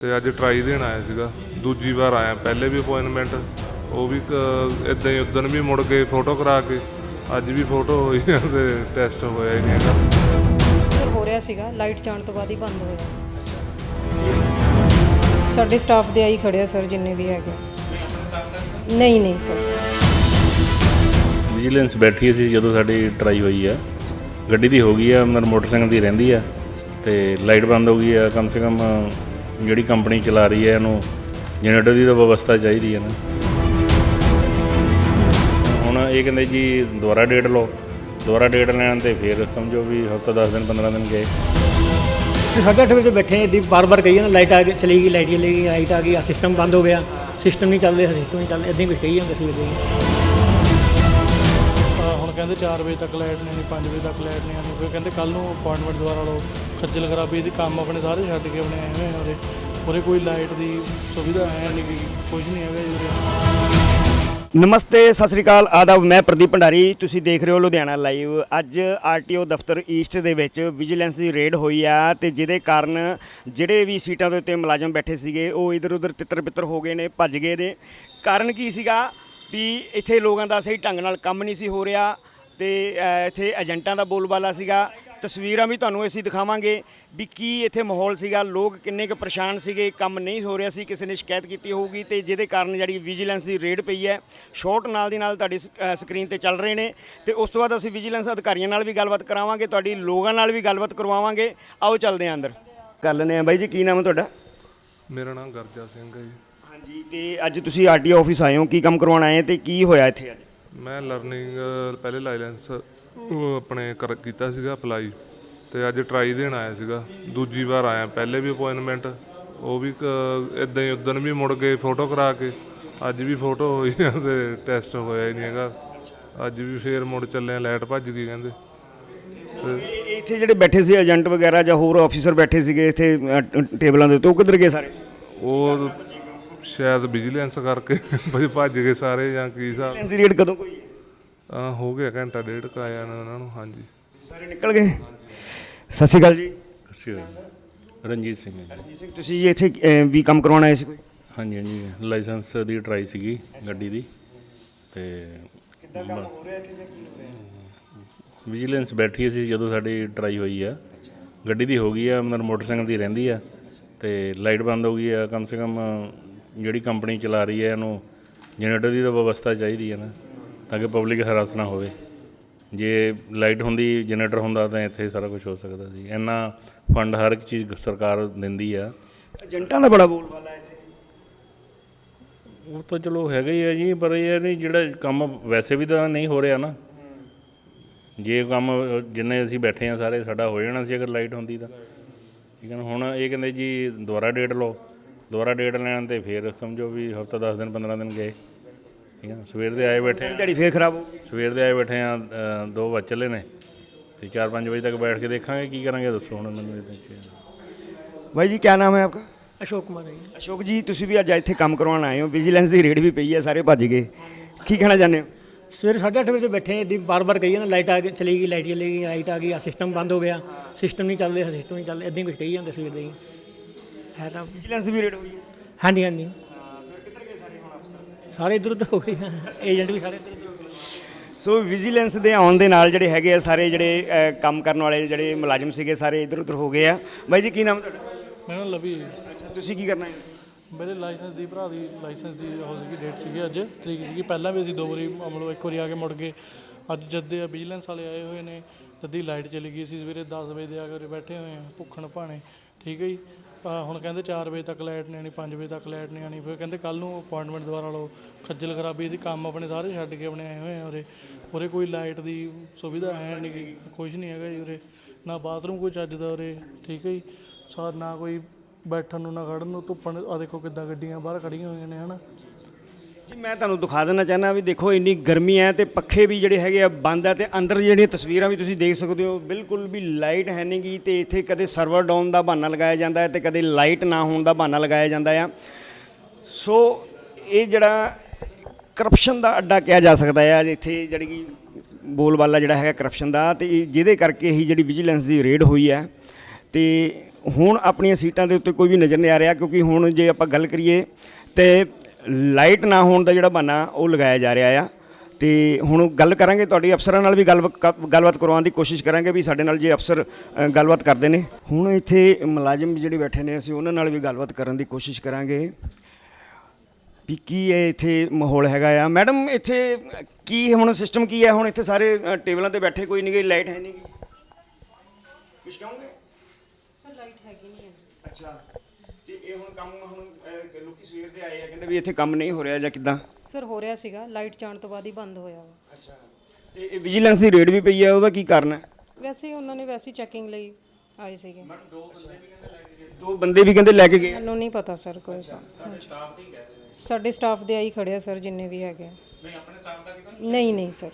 ਤੇ ਅੱਜ ਟਰਾਈ ਦੇਣ ਆਇਆ ਸੀਗਾ। ਦੂਜੀ ਵਾਰ ਆਇਆ ਪਹਿਲੇ ਵੀ ਅਪਾਇੰਟਮੈਂਟ ਉਹ ਵੀ ਇਦਾਂ ਹੀ ਉਦੋਂ ਵੀ ਮੁੜ ਕੇ ਫੋਟੋ ਕਰਾ ਕੇ ਅੱਜ ਵੀ ਫੋਟੋ ਹੋਈ ਆ ਤੇ ਟੈਸਟ ਹੋਇਆ ਹੀ ਨਹੀਂ ਹੈਗਾ। ਹੋ ਰਿਹਾ ਸੀਗਾ ਲਾਈਟ ਜਾਣ ਤੋਂ ਬਾਅਦ ਹੀ ਬੰਦ ਹੋਇਆ। ਸਾਡੇ ਸਟਾਫ ਦੇ ਆਈ ਖੜੇ ਆ ਸਰ ਜਿੰਨੇ ਵੀ ਹੈਗੇ। ਨਹੀਂ ਨਹੀਂ ਸਰ ਵਿਜੀਲੈਂਸ ਬੈਠੀ ਸੀ ਜਦੋਂ ਸਾਡੀ ਟਰਾਈ ਹੋਈ ਆ। ਗੱਡੀ ਦੀ ਹੋ ਗਈ ਆ ਮਤਲਬ ਮੋਟਰਸਾਈਕਲ ਦੀ ਰਹਿੰਦੀ ਆ ਤੇ ਲਾਈਟ ਬੰਦ ਹੋ ਗਈ ਆ ਕਮ ਸੇ ਕਮ ਜਿਹੜੀ ਕੰਪਨੀ ਚਲਾ ਰਹੀ ਹੈ, ਇਹਨੂੰ ਜਨਰੇਟਰ ਦੀ ਤਾਂ ਵਿਵਸਥਾ ਚਾਹੀਦੀ ਹੈ ਨਾ। ਹੁਣ ਇਹ ਕਹਿੰਦੇ ਜੀ ਦੁਬਾਰਾ ਡੇਟ ਲਓ। ਦੁਬਾਰਾ ਡੇਟ ਲੈਣ ਤੇ ਫਿਰ ਸਮਝੋ ਵੀ ਹਫਤਾ 10 ਦਿਨ 15 ਦਿਨ ਗਏ। ਤੇ ਅੱਠ ਵਜੇ ਬੈਠੇ ਦੀ ਬਾਰ ਬਾਰ ਕਹੀ ਨਾ, ਲਾਈਟ ਆ ਗਈ, ਚਲੀ ਗਈ, ਲਾਈਟ ਚਲੀ ਗਈ, ਲਾਈਟ ਆ ਗਈ ਆ ਸਿਸਟਮ ਬੰਦ ਹੋ ਗਿਆ। ਸਿਸਟਮ ਨਹੀਂ ਚੱਲ ਰਿਹਾ ਸਿਸਟਮ ਨਹੀਂ ਚੱਲ ਰਿਹਾ ਇਦਾਂ ਹੀ ਕੁਝ ਕਹੀ ਜਾਂਦੇ ਸੀ ਕਹਿੰਦੇ 4 ਵਜੇ ਤੱਕ ਲਾਈਟ ਨਹੀਂ ਆਉਣੀ 5 ਵਜੇ ਤੱਕ ਲਾਈਟ ਨਹੀਂ ਆਉਣੀ ਫਿਰ ਕਹਿੰਦੇ ਕੱਲ ਨੂੰ ਅਪਾਇੰਟਮੈਂਟ ਦੁਬਾਰਾ ਲਓ ਖੱਜਲ ਖਰਾਬੀ ਇਹਦੀ ਕੰਮ ਆਪਣੇ ਸਾਰੇ ਛੱਡ ਕੇ ਆਪਣੇ ਆਏ ਹੋਏ ਆ ਉਰੇ ਕੋਈ ਲਾਈਟ ਦੀ ਸੁਵਿਧਾ ਹੈ ਨਹੀਂ ਗੀ, ਕੁਝ ਨਹੀਂ ਹੈਗਾ ਜੀ ਨਮਸਤੇ ਸਤਿ ਸ੍ਰੀ ਅਕਾਲ ਆਦਾਬ ਮੈਂ ਪ੍ਰਦੀਪ ਭੰਡਾਰੀ ਤੁਸੀਂ ਦੇਖ ਰਹੇ ਹੋ ਲੁਧਿਆਣਾ ਲਾਈਵ ਅੱਜ ਆਰਟੀਓ ਦਫ਼ਤਰ ਈਸਟ ਦੇ ਵਿੱਚ ਵਿਜੀਲੈਂਸ ਦੀ ਰੇਡ ਹੋਈ ਆ ਤੇ ਜਿਹਦੇ ਕਾਰਨ ਜਿਹੜੇ ਵੀ ਸੀਟਾਂ ਦੇ ਉੱਤੇ ਮੁਲਾਜ਼ਮ ਬੈਠੇ ਸੀਗੇ ਉਹ ਇਧਰ ਉਧਰ ਤਿੱਤਰ ਬਿੱਤਰ ਹੋ ਗਏ ਨੇ ਭੱਜ ਗਏ ਨੇ। ਕਾਰਨ ਕੀ ਸੀਗਾ? ਵੀ ਇੱਥੇ ਲੋਕਾਂ ਦਾ ਸਹੀ ਢੰਗ ਨਾਲ ਕੰਮ ਨਹੀਂ ਸੀ ਹੋ ਰਿਹਾ ਤੇ ਇੱਥੇ ਏਜੰਟਾਂ ਦਾ ਬੋਲਬਾਲਾ ਸੀਗਾ। ਤਸਵੀਰਾਂ ਵੀ ਤੁਹਾਨੂੰ ਅਸੀਂ ਦਿਖਾਵਾਂਗੇ ਵੀ ਕੀ ਇੱਥੇ ਮਾਹੌਲ ਸੀਗਾ। ਲੋਕ ਕਿੰਨੇ ਕੁ ਪਰੇਸ਼ਾਨ ਸੀਗੇ ਕੰਮ ਨਹੀਂ ਹੋ ਰਿਹਾ ਸੀ ਕਿਸੇ ਨੇ ਸ਼ਿਕਾਇਤ ਕੀਤੀ ਹੋਊਗੀ ਤੇ ਜਿਹਦੇ ਕਾਰਨ ਜਿਹੜੀ ਵਿਜੀਲੈਂਸ ਦੀ ਰੇਡ ਪਈ ਹੈ। ਸ਼ਾਰਟ ਨਾਲ ਦੀ ਨਾਲ ਤੁਹਾਡੀ ਸਕਰੀਨ ਤੇ ਚੱਲ ਰਹੇ ਨੇ ਤੇ ਉਸ ਤੋਂ ਬਾਅਦ ਅਸੀਂ ਵਿਜੀਲੈਂਸ ਅਧਿਕਾਰੀਆਂ ਨਾਲ ਵੀ ਗੱਲਬਾਤ ਕਰਾਵਾਂਗੇ ਤੁਹਾਡੀ ਲੋਕਾਂ ਨਾਲ ਵੀ ਗੱਲਬਾਤ ਕਰਵਾਵਾਂਗੇ। ਆਓ ਚੱਲਦੇ ਹਾਂ ਅੰਦਰ। ਕਰ ਲੈਂਦੇ ਹਾਂ ਬਾਈ ਜੀ ਕੀ ਨਾਮ ਹੈ ਤੁਹਾਡਾ? ਮੇਰਾ ਨਾਮ ਗਰਜਾ ਸਿੰਘ ਹੈ ਜੀ। ਹਾਂਜੀ ਤੇ ਅੱਜ ਤੁਸੀਂ ਆਰਟੀਓ ਆਫਿਸ ਆਏ ਹੋ ਕੀ ਕੰਮ ਕਰਵਾਉਣ ਆਏ ਤੇ ਕੀ ਹੋਇਆ ਇੱਥੇ ਅੱਜ? ਮੈਂ ਲਰਨਿੰਗ ਪਹਿਲੇ ਲਾਇਸੈਂਸ ਆਪਣੇ ਕਰ ਕੀਤਾ ਸੀਗਾ ਅਪਲਾਈ ਤੇ ਅੱਜ ਟਰਾਈ ਦੇਣ ਆਇਆ ਸੀਗਾ। ਦੂਜੀ ਵਾਰ ਆਇਆ ਪਹਿਲੇ ਵੀ ਅਪਾਇੰਟਮੈਂਟ ਉਹ ਵੀ ਇਦਾਂ ਹੀ ਉਦੋਂ ਵੀ ਮੁੜ ਕੇ ਫੋਟੋ ਕਰਾ ਕੇ ਅੱਜ ਵੀ ਫੋਟੋ ਹੋਈ ਆ ਤੇ ਟੈਸਟ ਹੋਇਆ ਹੀ ਨਹੀਂ ਹੈਗਾ। ਅੱਜ ਵੀ ਫੇਰ ਮੁੜ ਚੱਲੇ ਆ ਲਾਈਟ ਭੱਜ ਗਈ ਕਹਿੰਦੇ। ਤੇ ਇੱਥੇ ਜਿਹੜੇ ਬੈਠੇ ਸੀ ਏਜੰਟ ਵਗੈਰਾ ਜਾਂ ਹੋਰ ਆਫੀਸਰ ਬੈਠੇ ਸੀਗੇ ਇੱਥੇ ਟੇਬਲਾਂ ਦੇ ਉੱਤੇ ਉਹ ਕਿੱਧਰ ਗਏ ਸਾਰੇ? ਉਹ ਸ਼ਾਇਦ ਵਿਜੀਲੈਂਸ ਕਰਕੇ ਬਈ ਭੱਜ ਗਏ ਸਾਰੇ ਜਾਂ ਕੀ ਹਿਸਾਬ ਵਿਜੀਲੈਂਸ ਦੀ ਰੇਡ ਕਦੋਂ ਕੋਈ ਹੈ? ਆ ਹੋ ਗਿਆ ਘੰਟਾ ਡੇਢ ਕ ਆਇਆ ਨੂੰ ਉਹਨਾਂ ਨੂੰ ਹਾਂਜੀ। ਸਾਰੇ ਨਿਕਲ ਗਏ? ਸਤਿ ਸ਼੍ਰੀ ਅਕਾਲ ਜੀ। ਰਣਜੀਤ ਸਿੰਘ ਹੈ ਜੀ। ਜੀ ਸਿੰਘ ਤੁਸੀਂ ਜੀ ਇੱਥੇ ਅਹ, ਵੀ ਕੰਮ ਕਰਵਾਉਣ ਆਏ ਸੀ ਕੋਈ? ਹਾਂਜੀ ਹਾਂਜੀ। ਲਾਇਸੈਂਸ ਦੀ ਟਰਾਈ ਸੀਗੀ ਗੱਡੀ ਦੀ। ਤੇ ਕਿੱਦਾਂ ਕੰਮ ਹੋ ਰਿਹਾ ਇੱਥੇ ਜਾਂ ਕੀ ਹੋ ਰਿਹਾ? ਵਿਜੀਲੈਂਸ ਬੈਠੀ ਸੀ ਜਦੋਂ ਸਾਡੀ ਟਰਾਈ ਹੋਈ ਆ। ਗੱਡੀ ਦੀ ਹੋ ਗਈ ਆ ਮਤਲਬ ਮੋਟਰਸਾਈਕਲ ਦੀ ਰਹਿੰਦੀ ਆ। ਤੇ ਲਾਈਟ ਬੰਦ ਹੋ ਗਈ ਆ ਕਮ ਸੇ ਕਮ ਜਿਹੜੀ ਕੰਪਨੀ ਚਲਾ ਰਹੀ ਹੈ ਇਹਨੂੰ ਜਨਰੇਟਰ ਦੀ ਤਾਂ ਵਿਵਸਥਾ ਚਾਹੀਦੀ ਹੈ ਨਾ ਤਾਂ ਕਿ ਪਬਲਿਕ ਹਰਾਸ ਨਾ ਹੋਵੇ। ਜੇ ਲਾਈਟ ਹੁੰਦੀ ਜਨਰੇਟਰ ਹੁੰਦਾ ਤਾਂ ਇੱਥੇ ਸਾਰਾ ਕੁਝ ਹੋ ਸਕਦਾ ਸੀ। ਇੰਨਾ ਫੰਡ ਹਰ ਇੱਕ ਚੀਜ਼ ਸਰਕਾਰ ਦਿੰਦੀ ਆ। ਏਜੰਟਾਂ ਦਾ ਬੜਾ ਬੋਲਬਾਲਾ ਹੈ ਇੱਥੇ। ਉਹ ਤਾਂ ਚਲੋ ਹੈਗਾ ਹੀ ਹੈ ਜੀ ਪਰ ਇਹ ਹੈ ਨਹੀਂ ਜਿਹੜਾ ਕੰਮ ਵੈਸੇ ਵੀ ਤਾਂ ਨਹੀਂ ਹੋ ਰਿਹਾ ਨਾ। ਜੇ ਕੰਮ ਜਿੰਨੇ ਅਸੀਂ ਬੈਠੇ ਆ ਸਾਰੇ ਸਾਡਾ ਹੋ ਜਾਣਾ ਸੀ ਅਗਰ ਲਾਈਟ ਹੁੰਦੀ ਤਾਂ। ਠੀਕ ਹੈ ਨਾ ਹੁਣ ਇਹ ਕਹਿੰਦੇ ਜੀ ਦੁਬਾਰਾ ਡੇਟ ਲਓ। ਦੁਬਾਰਾ ਡੇਟ ਲੈਣ ਤੇ ਫਿਰ ਸਮਝੋ ਵੀ ਹਫਤਾ 10 ਦਿਨ 15 ਦਿਨ ਗਏ। ਠੀਕ ਹੈ ਨਾ ਸਵੇਰ ਦੇ ਆਏ ਬੈਠੇ ਆ। ਦਿਹਾੜੀ ਫੇਰ ਖਰਾਬ ਹੋ ਗਈ। ਸਵੇਰ ਦੇ ਆਏ ਬੈਠੇ ਆ 2 ਵਜੇ ਚੱਲੇ ਨੇ। ਤੇ 4-5 ਵਜੇ ਤੱਕ ਬੈਠ ਕੇ ਦੇਖਾਂਗੇ ਕੀ ਕਰਾਂਗੇ ਦੱਸੋ ਹੁਣ ਮੈਨੂੰ ਇਹ ਤਾਂ ਭਾਈ ਜੀ ਕੀ ਨਾਮ ਹੈ ਆਪਕਾ? ਅਸ਼ੋਕ ਕੁਮਾਰ ਹੈ ਜੀ। ਅਸ਼ੋਕ ਜੀ ਤੁਸੀਂ ਵੀ ਅੱਜ ਇੱਥੇ ਕੰਮ ਕਰਵਾਉਣ ਆਏ ਹੋ। ਵਿਜੀਲੈਂਸ ਦੀ ਰੇਡ ਵੀ ਪਈ ਹੈ ਸਾਰੇ ਭੱਜ ਗਏ। ਕੀ ਕਹਿਣਾ ਚਾਹੁੰਦੇ ਹੋ? ਸਵੇਰੇ ਸਾਢੇ ਅੱਠ ਵਜੇ ਬੈਠੇ ਦੀ ਬਾਰ ਬਾਰ ਕਹੀ ਜਾਂਦੇ ਲਾਈਟ ਆ ਗਈ ਚਲੀ ਗਈ ਲਾਈਟ ਚਲੀ ਗਈ ਲਾਈਟ ਆ ਗਈ ਆ ਸਿਸਟਮ ਬੰਦ ਹੋ ਗਿਆ। ਸਿਸਟਮ ਨਹੀਂ ਚੱਲ ਰਿਹਾ ਸਿਸਟਮ ਨਹੀਂ ਚੱਲ ਰਿਹਾ ਇਦਾਂ ਹੀ ਕੁਝ ਕਹੀ ਜਾਂਦੇ ਸੀ ਉਦੋਂ ਹੀ। ਹੈ ਤਾਂ ਵਿਜੀਲੈਂਸ ਦੀ ਵੀ ਰੇਡ ਹੋਈ ਹੈ। ਹਾਂਜੀ ਹਾਂਜੀ। ਸਾਰੇ ਇੱਧਰ ਉੱਧਰ ਹੋ ਗਏ। ਏਜੰਟ ਵੀ ਸਾਰੇ ਇੱਧਰ ਉੱਧਰ ਹੋ ਗਏ। ਸੋ ਵਿਜੀਲੈਂਸ ਦੇ ਆਉਣ ਦੇ ਨਾਲ ਜਿਹੜੇ ਹੈਗੇ ਆ ਸਾਰੇ ਜਿਹੜੇ ਕੰਮ ਕਰਨ ਵਾਲੇ ਜਿਹੜੇ ਮੁਲਾਜ਼ਮ ਸੀਗੇ ਸਾਰੇ ਇੱਧਰ ਉੱਧਰ ਹੋ ਗਏ ਆ। ਬਾਈ ਜੀ ਕੀ ਨਾਮ ਹੈ ਤੁਹਾਡਾ? ਮੈਂ ਨਾ ਲਵੀ ਅੱਛਾ ਤੁਸੀਂ ਕੀ ਕਰਨਾ ਹੈ? ਮੇਰੇ ਲਾਇਸੈਂਸ ਦੀ ਭਰਾ ਦੀ ਲਾਇਸੈਂਸ ਦੀ ਉਹ ਸੀਗੀ ਡੇਟ ਸੀਗੀ ਅੱਜ। ਤਰੀਕ ਸੀਗੀ। ਪਹਿਲਾਂ ਵੀ ਅਸੀਂ ਦੋ ਵਾਰੀ ਮਤਲਬ ਇੱਕ ਵਾਰੀ ਆ ਕੇ ਮੁੜ ਗਏ। ਅੱਜ ਜਦ ਦੇ ਵਿਜੀਲੈਂਸ ਵਾਲੇ ਆਏ ਹੋਏ ਨੇ ਜਦੀ ਲਾਈਟ ਚਲੀ ਗਈ ਸੀ ਸਵੇਰੇ 10 ਵਜੇ ਦੇ ਆ ਕੇ ਉਰੇ ਬੈਠੇ ਹੋਏ ਆ ਭੁੱਖਣ ਭਾਣੇ। ਠੀਕ ਹੈ ਜੀ। ਹੁਣ ਕਹਿੰਦੇ 4 ਵਜੇ ਤੱਕ ਲਾਈਟ ਨਹੀਂ ਆਉਣੀ 5 ਵਜੇ ਤੱਕ ਲਾਈਟ ਨਹੀਂ ਆਉਣੀ। ਫਿਰ ਕਹਿੰਦੇ ਕੱਲ ਨੂੰ ਅਪਾਇੰਟਮੈਂਟ ਦੁਬਾਰਾ ਲਓ। ਖੱਜਲ ਖਰਾਬੀ ਇਹਦੀ ਕੰਮ ਆਪਣੇ ਸਾਰੇ ਛੱਡ ਕੇ ਆਪਣੇ ਆਏ ਹੋਏ ਆ ਉਰੇ। ਉਰੇ ਕੋਈ ਲਾਈਟ ਦੀ ਸੁਵਿਧਾ ਹੈ ਨਹੀਂ ਗੀ, ਕੁਝ ਨਹੀਂ ਹੈਗਾ ਜੀ ਉਰੇ। ਨਾ ਬਾਥਰੂਮ ਕੋਈ ਚੱਜ ਦਾ ਉਰੇ। ਠੀਕ ਹੈ ਜੀ। ਸਾਰ ਨਾ ਕੋਈ ਬੈਠਣ ਨੂੰ ਨਾ ਖੜਨ ਨੂੰ ਧੁੱਪਣ ਆ ਦੇਖੋ ਕਿੱਦਾਂ ਗੱਡੀਆਂ ਬਾਹਰ ਖੜੀਆਂ ਹੋਈਆਂ ਨੇ ਹਨਾ। ਜੀ, ਮੈਂ ਤੁਹਾਨੂੰ ਦਿਖਾ ਦੇਣਾ ਚਾਹੁੰਦਾ ਵੀ ਦੇਖੋ, ਇੰਨੀ ਗਰਮੀ ਹੈ ਤੇ ਪੱਖੇ ਵੀ ਜਿਹੜੇ ਹੈਗੇ ਆ ਬੰਦ ਆ ਤੇ ਅੰਦਰ ਜਿਹੜੀਆਂ ਤਸਵੀਰਾਂ ਵੀ ਤੁਸੀਂ ਦੇਖ ਸਕਦੇ ਹੋ, ਬਿਲਕੁਲ ਵੀ ਲਾਈਟ ਹੈ ਨਹੀਂ ਗੀ ਤੇ ਇੱਥੇ ਕਦੇ ਸਰਵਰ ਡਾਊਨ ਦਾ ਬਹਾਨਾ ਲਗਾਇਆ ਜਾਂਦਾ ਹੈ ਤੇ ਕਦੇ ਲਾਈਟ ਨਾ ਹੋਣ ਦਾ ਬਹਾਨਾ ਲਗਾਇਆ ਜਾਂਦਾ ਆ। ਸੋ ਇਹ ਜਿਹੜਾ ਕਰਪਸ਼ਨ ਦਾ ਅੱਡਾ ਕਿਹਾ ਜਾ ਸਕਦਾ ਹੈ ਇੱਥੇ ਜਿਹੜੀ ਕਿ ਬੋਲਬਾਲਾ ਜਿਹੜਾ ਹੈਗਾ ਕਰਪਸ਼ਨ ਦਾ ਤੇ ਇਹ ਜਿਹਦੇ ਕਰਕੇ ਹੀ ਜਿਹੜੀ ਵਿਜੀਲੈਂਸ ਦੀ ਰੇਡ ਹੋਈ ਹੈ। ਤੇ ਹੁਣ ਆਪਣੀਆਂ ਸੀਟਾਂ ਦੇ ਉੱਤੇ ਕੋਈ ਵੀ ਨਜ਼ਰ ਨਹੀਂ ਆ ਰਿਹਾ ਕਿਉਂਕਿ ਹੁਣ ਜੇ ਆਪਾਂ ਗੱਲ ਕਰੀਏ ਤੇ ਲਾਈਟ ਨਾ ਹੋਣ ਦਾ ਜਿਹੜਾ ਬਹਾਨਾ ਉਹ ਲਗਾਇਆ ਜਾ ਰਿਹਾ ਆ। ਤੇ ਹੁਣ ਗੱਲ ਕਰਾਂਗੇ ਤੁਹਾਡੀ ਅਫਸਰਾਂ ਨਾਲ ਵੀ ਗੱਲ ਗੱਲਬਾਤ ਕਰਵਾਉਣ ਦੀ ਕੋਸ਼ਿਸ਼ ਕਰਾਂਗੇ ਵੀ ਸਾਡੇ ਨਾਲ ਜੇ ਅਫਸਰ ਗੱਲਬਾਤ ਕਰਦੇ ਨੇ। ਹੁਣ ਇੱਥੇ ਮੁਲਾਜ਼ਮ ਜਿਹੜੇ ਬੈਠੇ ਨੇ ਅਸੀਂ ਉਹਨਾਂ ਨਾਲ ਵੀ ਗੱਲਬਾਤ ਕਰਨ ਦੀ ਕੋਸ਼ਿਸ਼ ਕਰਾਂਗੇ ਵੀ ਕੀ ਇਹ ਇੱਥੇ ਮਾਹੌਲ ਹੈਗਾ ਆ। ਮੈਡਮ ਇੱਥੇ ਕੀ ਹੁਣ ਸਿਸਟਮ ਕੀ ਹੈ ਹੁਣ ਇੱਥੇ ਸਾਰੇ ਟੇਬਲਾਂ ਤੇ ਬੈਠੇ ਕੋਈ ਨਹੀਂ ਗਈ ਲਾਈਟ ਹੈ ਨਹੀਂ ਕੁਝ ਕਹੋਗੇ? ਸਰ ਲਾਈਟ ਹੈਗੀ ਨਹੀਂ ਹੈ। ਅੱਛਾ। ਤੇ ਇਹ ਹੁਣ ਕੰਮ ਹੁਣ ਅ, ਲੋਕੀ ਸਵੇਰ ਦੇ ਆਏ ਆ ਕਹਿੰਦੇ ਵੀ ਇੱਥੇ ਕੰਮ ਨਹੀਂ ਹੋ ਰਿਹਾ ਜਾਂ ਕਿਦਾਂ? ਸਰ ਹੋ ਰਿਹਾ ਸੀਗਾ ਲਾਈਟ ਜਾਣ ਤੋਂ ਬਾਅਦ ਹੀ ਬੰਦ ਹੋਇਆ ਵਾ। ਅੱਛਾ। ਤੇ ਇਹ ਵਿਜੀਲੈਂਸ ਦੀ ਰੇਡ ਵੀ ਪਈ ਹੈ ਉਹਦਾ ਕੀ ਕਾਰਨ ਹੈ? ਵੈਸੇ ਉਹਨਾਂ ਨੇ ਵੈਸੇ ਚੈਕਿੰਗ ਲਈ ਆਏ ਸੀਗੇ। ਦੋ ਬੰਦੇ ਵੀ ਕਹਿੰਦੇ ਲੈ ਕੇ ਗਏ। ਮੈਨੂੰ ਨਹੀਂ ਪਤਾ ਸਰ ਕੋਈ। ਸਾਡੇ ਸਟਾਫ ਦੇ ਆਈ ਖੜੇ ਆ ਸਰ ਜਿੰਨੇ ਵੀ ਹੈਗੇ ਨਹੀਂ ਆਪਣੇ ਸਟਾਫ ਦਾ ਕਿਸੇ ਨਹੀਂ ਨਹੀਂ ਸਰ।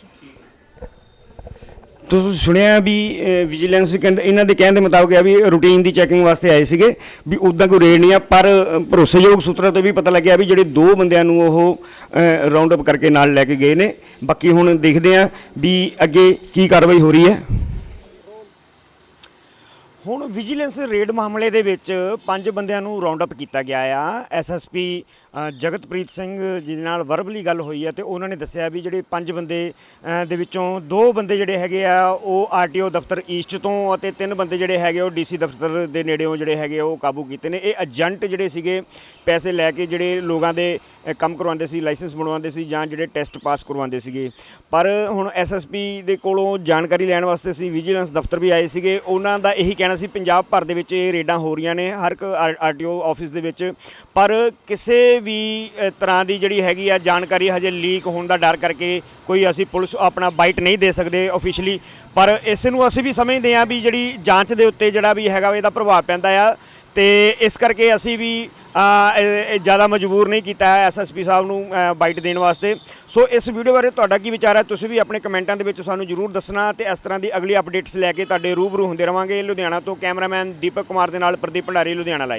ਤੁਸੀਂ ਸੁਣਿਆ ਵੀ ਵਿਜੀਲੈਂਸ ਕਹਿੰਦੇ, ਇਹਨਾਂ ਦੇ ਕਹਿਣ ਦੇ ਮੁਤਾਬਕ ਹੈ ਵੀ ਰੂਟੀਨ ਦੀ ਚੈਕਿੰਗ ਵਾਸਤੇ ਆਏ ਸੀਗੇ ਵੀ ਉਦਾਂ ਕੋਈ ਰੇਡ ਨਹੀਂ ਆ, ਪਰ ਭਰੋਸੇਯੋਗ ਸੂਤਰਾਂ ਤੋਂ ਵੀ ਪਤਾ ਲੱਗਿਆ ਵੀ ਜਿਹੜੇ ਦੋ ਬੰਦਿਆਂ ਨੂੰ ਉਹ ਰਾਉਂਡ ਅਪ ਕਰਕੇ ਨਾਲ ਲੈ ਕੇ ਗਏ ਨੇ। ਬਾਕੀ ਹੁਣ ਦੇਖਦੇ ਆ ਵੀ ਅੱਗੇ ਕੀ ਕਾਰਵਾਈ ਹੋ ਰਹੀ ਹੈ। ਹੁਣ ਵਿਜੀਲੈਂਸ ਰੇਡ ਮਾਮਲੇ ਦੇ ਵਿੱਚ ਪੰਜ ਬੰਦਿਆਂ ਨੂੰ ਰਾਉਂਡ ਅਪ ਕੀਤਾ ਗਿਆ ਆ। ਐਸਐਸਪੀ ਜਗਤਪ੍ਰੀਤ ਸਿੰਘ ਜੀ ਨਾਲ ਵਰਬਲੀ ਗੱਲ ਹੋਈ ਹੈ ਤੇ ਉਹਨਾਂ ਨੇ ਦੱਸਿਆ ਵੀ ਜਿਹੜੇ ਪੰਜ ਬੰਦੇ ਦੇ ਵਿੱਚੋਂ ਦੋ ਬੰਦੇ ਜਿਹੜੇ ਹੈਗੇ ਆ, ਉਹ ਆਰਟੀਓ ਦਫ਼ਤਰ ਈਸਟ ਤੋਂ ਅਤੇ ਤਿੰਨ ਬੰਦੇ ਜਿਹੜੇ ਹੈਗੇ ਉਹ ਡੀਸੀ ਦਫ਼ਤਰ ਦੇ ਨੇੜਿਓਂ ਜਿਹੜੇ ਹੈਗੇ ਉਹ ਕਾਬੂ ਕੀਤੇ ਨੇ। ਇਹ ਏਜੰਟ ਜਿਹੜੇ ਸੀਗੇ, ਪੈਸੇ ਲੈ ਕੇ ਜਿਹੜੇ ਲੋਕਾਂ ਦੇ ਕੰਮ ਕਰਵਾਉਂਦੇ ਸੀ ਲਾਇਸੈਂਸ ਬਣਵਾਉਂਦੇ ਸੀ ਜਾਂ ਜਿਹੜੇ ਟੈਸਟ ਪਾਸ ਕਰਵਾਉਂਦੇ ਸੀਗੇ। ਪਰ ਹੁਣ ਐਸਐਸਪੀ ਦੇ ਕੋਲੋਂ ਜਾਣਕਾਰੀ ਲੈਣ ਵਾਸਤੇ ਸੀ ਵਿਜੀਲੈਂਸ ਦਫ਼ਤਰ ਵੀ ਆਏ ਸੀਗੇ। ਉਹਨਾਂ ਦਾ ਇਹੀ ਕਹਿਣਾ ਅਸੀਂ ਪੰਜਾਬ ਭਰ ਦੇ ਵਿੱਚ ਇਹ ਰੇਡਾਂ ਹੋ ਰਹੀਆਂ ਨੇ, ਹਰ ਇੱਕ ਆਰਟੀਓ ਆਫਿਸ ਦੇ ਵਿੱਚ। ਪਰ ਕਿਸੇ ਵੀ ਤਰ੍ਹਾਂ ਦੀ ਜਿਹੜੀ ਹੈਗੀ ਆ ਜਾਣਕਾਰੀ ਹਜੇ ਲੀਕ ਹੋਣ ਦਾ ਡਰ ਕਰਕੇ ਕੋਈ ਅਸੀਂ ਪੁਲਿਸ ਆਪਣਾ ਬਾਈਟ ਨਹੀਂ ਦੇ ਸਕਦੇ ਆਫੀਸ਼ੀਅਲੀ ਪਰ ਇਸ ਨੂੰ ਅਸੀਂ ਵੀ ਸਮਝਦੇ ਹਾਂ ਵੀ ਜਿਹੜੀ ਜਾਂਚ ਦੇ ਉੱਤੇ ਜਿਹੜਾ ਵੀ ਹੈਗਾ ਇਹਦਾ ਪ੍ਰਭਾਵ ਪੈਂਦਾ ਆ। ਤੇ ਇਸ ਕਰਕੇ ਅਸੀਂ ਵੀ ਜ਼ਿਆਦਾ ਮਜਬੂਰ ਨਹੀਂ ਕੀਤਾ ਹੈ ਐਸਐਸਪੀ ਸਾਹਿਬ ਨੂੰ ਬਾਈਟ ਦੇਣ ਵਾਸਤੇ। ਸੋ ਇਸ ਵੀਡੀਓ ਬਾਰੇ ਤੁਹਾਡਾ ਕੀ ਵਿਚਾਰ ਹੈ? ਤੁਸੀਂ ਵੀ ਆਪਣੇ ਕਮੈਂਟਾਂ ਦੇ ਵਿੱਚ ਸਾਨੂੰ ਜਰੂਰ ਦੱਸਣਾ ਤੇ ਇਸ ਤਰ੍ਹਾਂ ਦੀ ਅਗਲੀ ਅਪਡੇਟਸ ਲੈ ਕੇ ਤੁਹਾਡੇ ਰੂਬਰੂ ਹੁੰਦੇ ਰਵਾਂਗੇ ਲੁਧਿਆਣਾ ਤੋਂ ਕੈਮਰਾਮੈਨ ਦੀਪਕ ਕੁਮਾਰ ਦੇ ਨਾਲ ਪ੍ਰਦੀਪ ਭੰਡਾਰੀ, ਲੁਧਿਆਣਾ ਲਾਈਵ